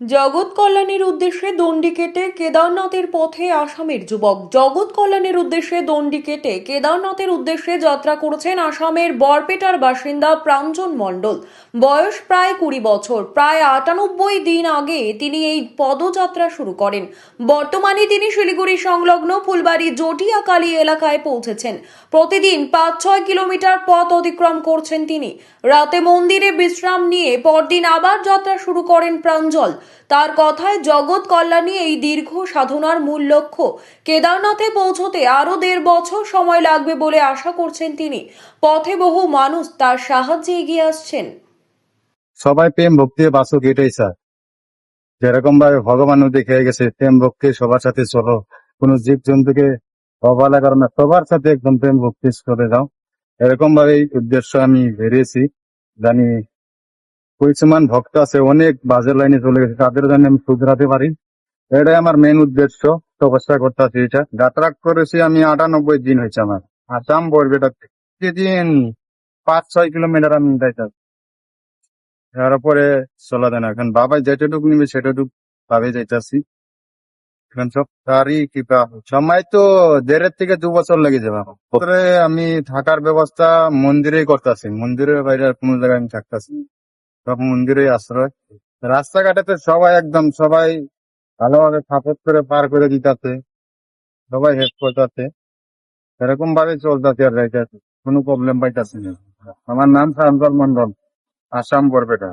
জগৎ কল্যাণের উদ্দেশ্যে দণ্ডি কেটে কেদারনাথের পথে আসামের যুবক। জগৎ কল্যাণের উদ্দেশ্যে দণ্ডি কেটে কেদারনাথের উদ্দেশ্যে যাত্রা করেছেন আসামের বরপেটার বাসিন্দা প্রাঞ্জন মণ্ডল। বয়স প্রায় কুড়ি বছর। প্রায় আটানব্বই দিন আগে তিনি এই পদযাত্রা শুরু করেন। বর্তমানে তিনি শিলিগুড়ি সংলগ্ন ফুলবাড়ি জটিয়াকালী এলাকায় পৌঁছেছেন। প্রতিদিন পাঁচ ছয় কিলোমিটার পথ অতিক্রম করছেন তিনি। রাতে মন্দিরে বিশ্রাম নিয়ে পরদিন আবার যাত্রা শুরু করেন প্রাঞ্জল। তার কথায় জগৎ কল্যাণী এই দীর্ঘ সাধনার মূল লক্ষ্য। কেদারনাথে পৌঁছতে আরও দেড় বছর সময় লাগবে বলে আশা করছেন তিনি। পথে বহু মানুষ তার সাহায্যে এগিয়ে আসছেন। সবাই প্রেম ভক্তি বাসুক এটাই স্যার। যেরকম ভাবে ভগবানও দেখে গেছে, প্রেম ভক্তি সবার সাথে চলো। কোন জীব জন্তুকে অবহেলা করো না, সবার সাথে একদম প্রেম ভক্তি করে যাও। এরকম ভাবে উদ্দেশ্য আমি বেরিয়েছি। জানি কিছুমান ভক্ত আছে, অনেক বাজে লাইনে চলে গেছে, তাদের জন্য আমি শুধরাতে পারি। এটাই আমার মেন উদ্দেশ্য, তপস্যা করতে আছি এটা। যাত্রা করেছি আমি আটানব্বই দিন হয়েছে আমার। আসাম বরবেটা প্রতিদিন পাঁচ, ছয় কিলোমিটার আমি যাইতাম তারপরে চলা দেয় না এখন বাবাই যেটুকু নিবে সেটুকু ভাবে যাইতাছি। এখন সব সময় তো থেকে দু বছর লেগে যাবে আমি থাকার ব্যবস্থা মন্দিরেই করতেছি। মন্দিরের বাইরে কোনো জায়গায় আমি থাকতেছি। সব মন্দিরে আশ্রয়। রাস্তাঘাটে তো সবাই একদম সবাই ভালোভাবে সাপোর্ট করে পার করে দিতাতে সবাই হেল্প করতেছে। এরকম ভাবে চলতেছে আর রাইটার কোনো প্রবলেম পাইতেছে না। আমার নাম শান্তল মন্ডল আসাম বরপেটা।